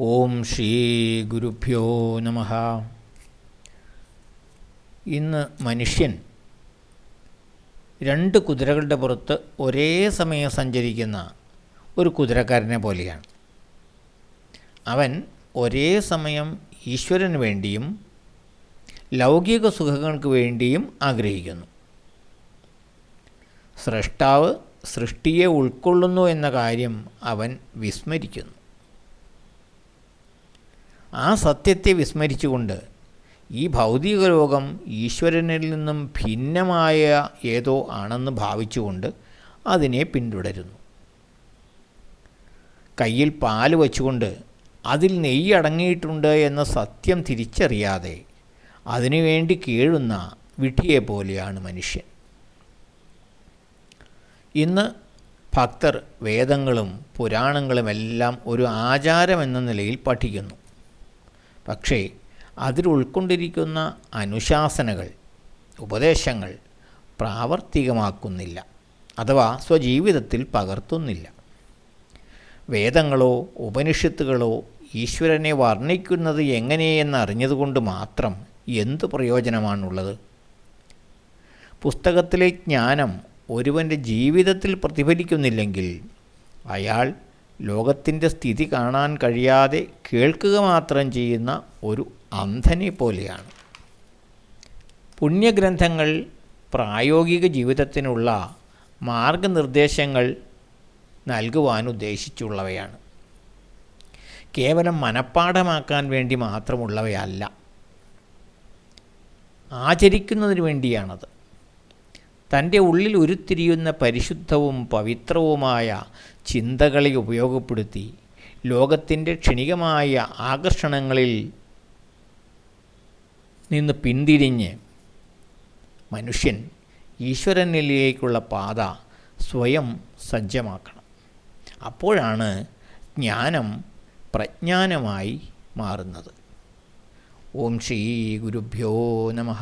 ഓം ശ്രീ ഗുരുഭ്യോ നമ. ഇന്ന് മനുഷ്യൻ രണ്ട് കുതിരകളുടെ പുറത്ത് ഒരേ സമയം സഞ്ചരിക്കുന്ന ഒരു കുതിരക്കാരനെ പോലെയാണ്. അവൻ ഒരേ സമയം ഈശ്വരന് വേണ്ടിയും ലൗകിക സുഖങ്ങൾക്ക് വേണ്ടിയും ആഗ്രഹിക്കുന്നു. സൃഷ്ടാവ് സൃഷ്ടിയെ ഉൾക്കൊള്ളുന്നു എന്ന കാര്യം അവൻ വിസ്മരിക്കുന്നു. ആ സത്യത്തെ വിസ്മരിച്ചുകൊണ്ട് ഈ ഭൗതിക ലോകം ഈശ്വരനിൽ നിന്നും ഭിന്നമായ ഏതോ ആണെന്ന് ഭാവിച്ചുകൊണ്ട് അതിനെ പിന്തുടരുന്നു. കയ്യിൽ പാൽ വച്ചുകൊണ്ട് അതിൽ നെയ്യ് അടങ്ങിയിട്ടുണ്ട് എന്ന സത്യം തിരിച്ചറിയാതെ അതിനുവേണ്ടി കീഴുന്ന വിട്ടിയെ പോലെയാണ് മനുഷ്യൻ. ഇന്ന് ഭക്തർ വേദങ്ങളും പുരാണങ്ങളുമെല്ലാം ഒരു ആചാരമെന്ന നിലയിൽ പഠിക്കുന്നു. പക്ഷേ അതിൽ ഉൾക്കൊണ്ടിരിക്കുന്ന അനുശാസനകൾ ഉപദേശങ്ങൾ പ്രാവർത്തികമാക്കുന്നില്ല അഥവാ സ്വജീവിതത്തിൽ പകർത്തുന്നില്ല. വേദങ്ങളോ ഉപനിഷത്തുകളോ ഈശ്വരനെ വർണിക്കുന്നത് എങ്ങനെയെന്ന് അറിഞ്ഞതുകൊണ്ട് മാത്രം എന്ത് പ്രയോജനമാണുള്ളത്? പുസ്തകത്തിലെ ജ്ഞാനം ഒരുവന്റെ ജീവിതത്തിൽ പ്രതിഫലിക്കുന്നില്ലെങ്കിൽ അയാൾ ലോകത്തിന്റെ സ്ഥിതി കാണാൻ കഴിയാതെ കേൾക്കുക മാത്രം ചെയ്യുന്ന ഒരു അന്ധനെ പോലെയാണ്. പുണ്യഗ്രന്ഥങ്ങൾ പ്രായോഗിക ജീവിതത്തിനുള്ള മാർഗനിർദ്ദേശങ്ങൾ നൽകുവാൻ ഉദ്ദേശിച്ചുള്ളവയാണ്. കേവലം മനഃപ്പാഠമാക്കാൻ വേണ്ടി മാത്രമുള്ളവയല്ല. ആചരിക്കുന്നതിന് വേണ്ടിയാണത്. തന്റെ ഉള്ളിൽ ഉരുത്തിരിയുന്ന പരിശുദ്ധവും പവിത്രവുമായ ചിന്തകളെ ഉപയോഗപ്പെടുത്തി ലോകത്തിന്റെ ക്ഷണികമായ ആകർഷണങ്ങളിൽ നിന്ന് പിന്തിരിഞ്ഞ് മനുഷ്യൻ ഈശ്വരനിലേക്കുള്ള പാത സ്വയം സജ്ജമാക്കണം. അപ്പോഴാണ് ജ്ഞാനം പ്രജ്ഞാനമായി മാറുന്നത്. ഓം ശ്രീ ഗുരുഭ്യോ നമഃ.